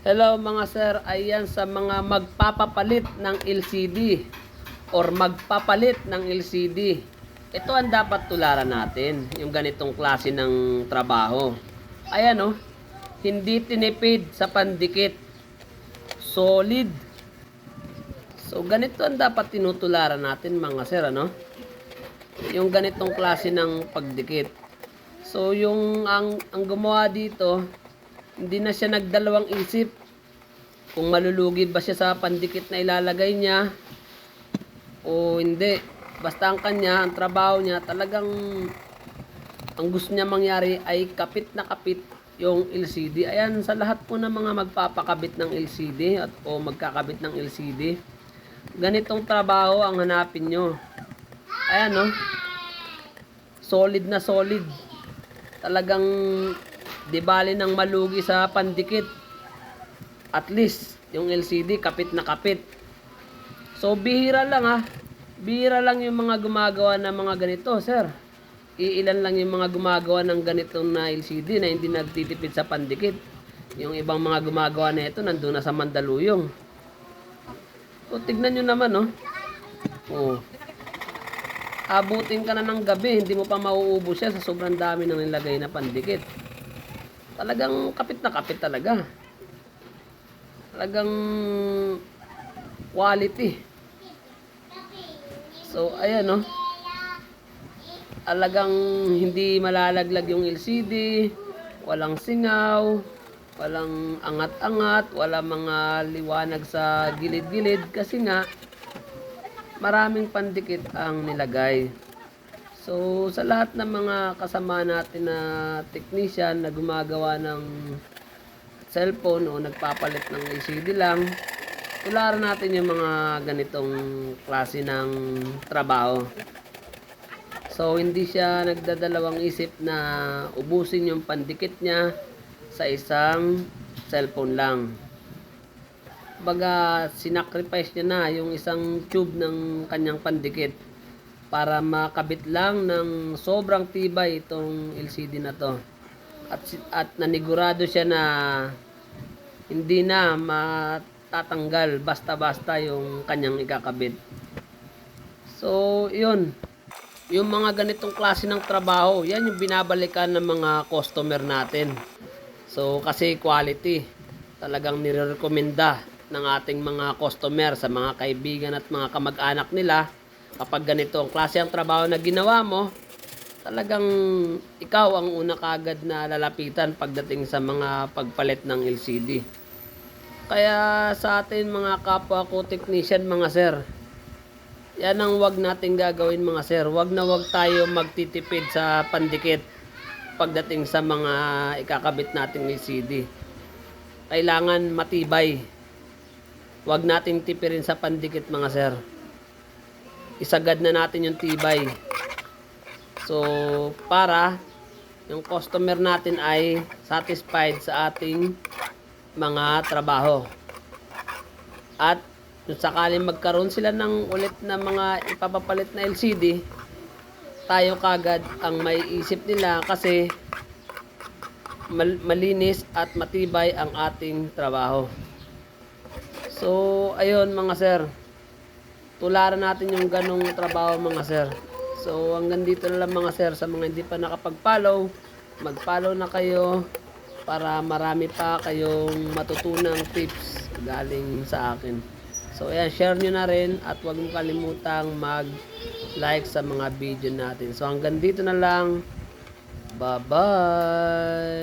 Hello mga sir, ayan sa mga magpapapalit ng LCD or magpapalit ng LCD. Ito ang dapat tularan natin, yung ganitong klase ng trabaho. Ayan oh, hindi tinipid sa pandikit. Solid. So ganito ang dapat tinutularan natin mga sir, ano? Yung ganitong klase ng pagdikit. So yung ang ang gumawa dito, hindi na siya nagdalawang isip kung malulugid ba siya sa pandikit na ilalagay niya o hindi. Basta ang kanya, ang trabaho niya, talagang ang gusto niya mangyari ay kapit na kapit yung LCD. Ayan, sa lahat po ng mga magpapakabit ng LCD at o magkakabit ng LCD, ganitong trabaho ang hanapin nyo. Ayan, no? Solid na solid. Talagang di bali ng malugi sa pandikit. At least, yung LCD kapit na kapit. So, bihira lang ha. Bihira lang yung mga gumagawa ng mga ganito, sir. Iilan lang yung mga gumagawa ng ganitong na LCD na hindi nagtitipid sa pandikit. Yung ibang mga gumagawa na ito, nandun na sa Mandaluyong. So, tignan nyo naman, no? Oh. Abutin ka na ng gabi, hindi mo pa mauubos siya sa sobrang dami ng nilagay na pandikit. Talagang kapit na kapit talaga. Talagang quality. So, ayan, no? Talagang hindi malalaglag yung LCD, walang singaw, walang angat-angat, wala mga liwanag sa gilid-gilid kasi nga maraming pandikit ang nilagay. So, sa lahat ng mga kasama natin na technician na gumagawa ng cellphone o nagpapalit ng LCD lang, tularan natin yung mga ganitong klase ng trabaho. So, hindi siya nagdadalawang isip na ubusin yung pandikit niya sa isang cellphone lang. Baga, sinacrifice niya na yung isang tube ng kanyang pandikit para makabit lang ng sobrang tibay itong LCD na to. At, at nanigurado siya na hindi na matatanggal basta-basta yung kanyang ikakabit. So, yun. Yung mga ganitong klase ng trabaho, yan yung binabalikan ng mga customer natin. So, kasi quality, talagang nirekomenda ng ating mga customer sa mga kaibigan at mga kamag-anak nila kapag ganito ang klase ang trabaho na ginawa mo, talagang ikaw ang una kagad na lalapitan pagdating sa mga pagpalit ng LCD. Kaya sa atin mga kapwa ko technician mga sir, yan ang wag natin gagawin mga sir. Wag na wag tayo magtitipid sa pandikit pagdating sa mga ikakabit nating LCD. Kailangan matibay. Wag nating tipirin sa pandikit mga sir. Isagad na natin yung tibay. So, para yung customer natin ay satisfied sa ating mga trabaho. At sakaling magkaroon sila ng ulit na mga ipapapalit na LCD, tayo kagad ang may isip nila kasi mal- malinis at matibay ang ating trabaho. So, ayun mga sir. Tularan natin yung ganong trabaho mga sir. So, hanggang dito na lang mga sir. Sa mga hindi pa nakapag-follow, mag-follow na kayo para marami pa kayong matutunang tips galing sa akin. So, ayan, share nyo na rin at huwag mo kalimutang mag-like sa mga video natin. So, hanggang dito na lang. Bye-bye!